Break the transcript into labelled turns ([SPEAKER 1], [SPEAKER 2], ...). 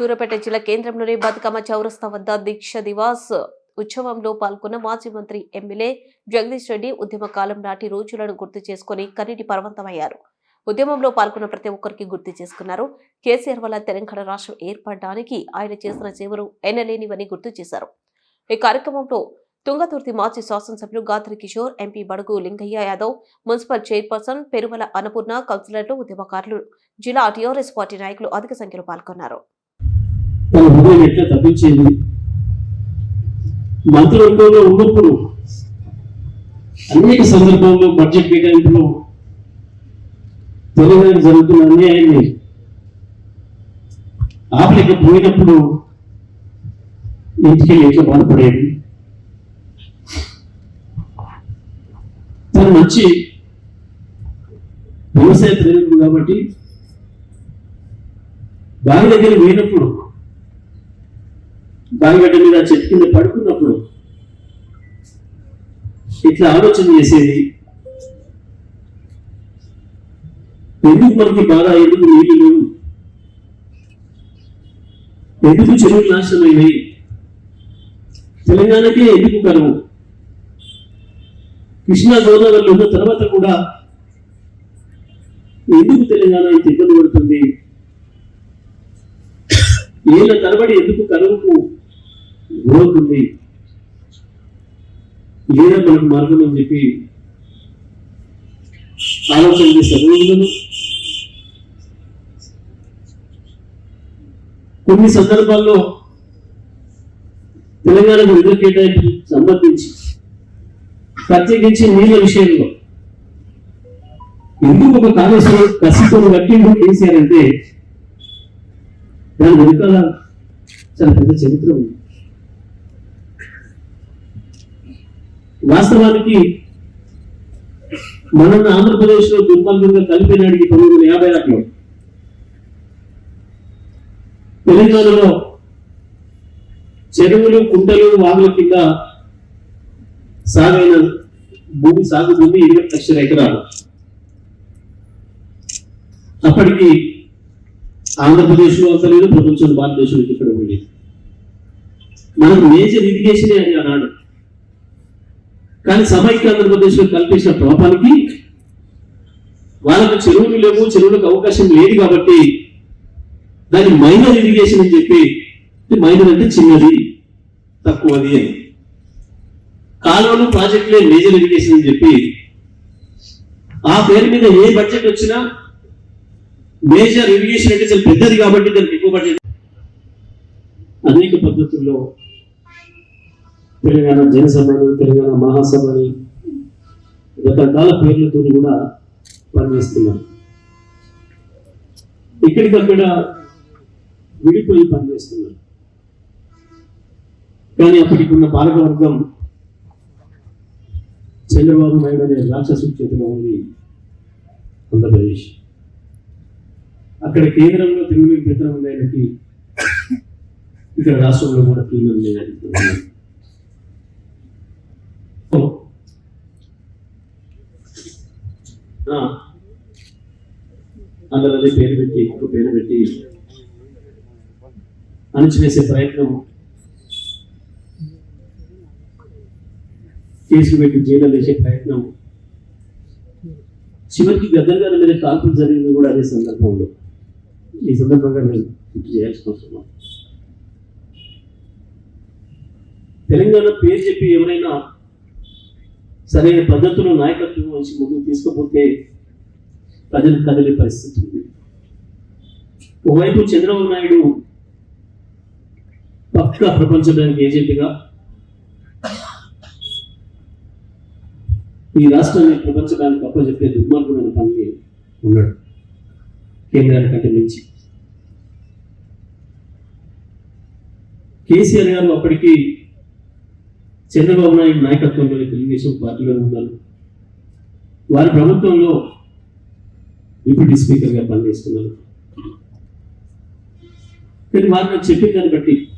[SPEAKER 1] సూర్యాపేట జిల్లా కేంద్రంలోని బతుకమ్మ చౌరస్తా వద్ద దీక్ష దివాస్ ఉత్సవంలో పాల్గొన్న మాజీ మంత్రి ఎమ్మెల్యే జగదీష్ రెడ్డి ఉద్యమ కాలం నాటి రోజులను గుర్తు చేసుకుని కన్నీటి పర్వంతమయ్యారు. ఉద్యమంలో పాల్గొన్న ప్రతి ఒక్కరికి గుర్తు చేసుకున్నారు. కేసీఆర్ వల్ల తెలంగాణ రాష్ట్రం ఏర్పడడానికి ఆయన చేసిన సేవలు ఎనలేనివని గుర్తు చేశారు. ఈ కార్యక్రమంలో తుంగతుర్తి మాజీ శాసనసభ్యులు Gadari Kishore MP Badugu Lingaiah Yadav municipal chairperson Perumala Annapurna కౌన్సిలర్లు ఉద్యమకారులు జిల్లా టీఆర్ఎస్ పార్టీ నాయకులు అధిక సంఖ్యలో పాల్గొన్నారు.
[SPEAKER 2] తన హృదయం ఎట్లా తప్పించేది? మంత్రివర్గంలో ఉన్నప్పుడు అనేక సందర్భాల్లో బడ్జెట్ కేటాయింపులో తెలంగాణ జరుగుతున్న అన్యాయాన్ని ఆపలేకపోయినప్పుడు ఇంటికి ఎట్లా బాధపడేది? తను మంచి వ్యవసాయ ప్రేమికుడు కాబట్టి బావి దగ్గర పోయినప్పుడు బావిగడ్డ మీద చెట్టు కింద పడుకున్నప్పుడు ఇట్లా ఆలోచన చేసేది ఎందుకు మనకి బాధ? ఎందుకు నీళ్ళు లేవు? ఎందుకు చెరువులు నాశనమైనవి తెలంగాణకే ఎందుకు కరువు? కృష్ణా గోదావరిలో ఉన్న తర్వాత కూడా ఎందుకు తెలంగాణ ఇంత ఇబ్బంది పడుతుంది? ఏళ్ళ తరబడి ఎందుకు కరువుకు ఉంది లేదా మనకు మార్గం అని చెప్పి ఆలోచన చేసే రోజులను కొన్ని సందర్భాల్లో తెలంగాణకు నిధుల కేటాయింపు సంబంధించి ప్రత్యేకించి నీళ్ళ విషయంలో ఎందుకు ఒక కాళేశ్వరం కసితో కట్టిండు కేసీఆర్ అంటే దాని వెనుకాల చాలా పెద్ద చరిత్ర ఉంది. వాస్తవానికి మన ఆంధ్రప్రదేశ్లో దుర్మార్గంగా కలిపినాడికి తొమ్మిది వందల యాభై ఆరులో తెలంగాణలో చెరువులు కుంటలు వాగుల కింద సాగైన భూమి సాగు భూమి ఇరవై లక్షల ఎకరాలు. అప్పటికి ఆంధ్రప్రదేశ్లో అంత లేదు ప్రపంచంలో భారతదేశంలో ఇక్కడ ఉండేది మనకు మేజర్ ఇరిగేషన్ అని అన్నాడు కానీ సమైక్య ఆంధ్రప్రదేశ్లో కల్పించిన పాపానికి వాళ్ళకు చెరువులు లేవు చెరువులకు అవకాశం లేదు కాబట్టి దాన్ని మైనర్ ఇరిగేషన్ అని చెప్పి మైనర్ అంటే చిన్నది తక్కువది అని. కాలువలు ప్రాజెక్టులే మేజర్ ఇరిగేషన్ అని చెప్పి ఆ పేరు మీద ఏ బడ్జెట్ వచ్చినా మేజర్ ఇరిగేషన్ అంటే చాలా పెద్దది కాబట్టి దానికి ఎక్కువ బడ్జెట్. అనేక పద్ధతుల్లో తెలంగాణ జనసభని తెలంగాణ మహాసభని రకరకాల పేర్లతో కూడా పనిచేస్తున్నారు ఇక్కడికక్కడ విడిపోయి పనిచేస్తున్నారు కానీ అప్పటికున్న పాలకవర్గం చంద్రబాబు నాయుడు అనే రాక్షసు చేతిలో ఉంది ఆంధ్రప్రదేశ్. అక్కడ కేంద్రంలో తెలుగు పెత్తనం ఉంది ఆయనకి ఇక్కడ రాష్ట్రంలో కూడా తిరుగులు ఉంది ఆయనకి. అదే పేరు పెట్టి ఒక పేరు పెట్టి అణచివేసే ప్రయత్నం తీసుకుపెట్టి పెట్టి జైలు వేసే ప్రయత్నం. చివరికి గద్దరిగారి మీద కాల్పులు జరిగింది కూడా అదే సందర్భంలో. ఈ సందర్భంగా నేను గుర్తు చేయాల్సిన అవసరం తెలంగాణ పేరు చెప్పి ఎవరైనా సరైన పద్ధతులు నాయకత్వం వచ్చి ముందుకు తీసుకుపోతే ప్రజలు కదిలే పరిస్థితి ఉంది. ఒకవైపు చంద్రబాబు నాయుడు పక్క ప్రపంచ బ్యాంక్ ఏజెంట్గా ఈ రాష్ట్రాన్ని ప్రపంచ బ్యాంక్ అప్పచెప్పే దుర్మార్గుడైన పని ఉన్నాడు. కేంద్రానికంటే మించి. కేసీఆర్ గారు అప్పటికి చంద్రబాబు నాయుడు నాయకత్వంలోని తెలుగుదేశం పార్టీలో ఉన్నారు. వారి ప్రభుత్వంలో డిప్యూటీ స్పీకర్గా పనిచేస్తున్నారు. కానీ వారు నాకు చెప్పిన దాన్ని బట్టి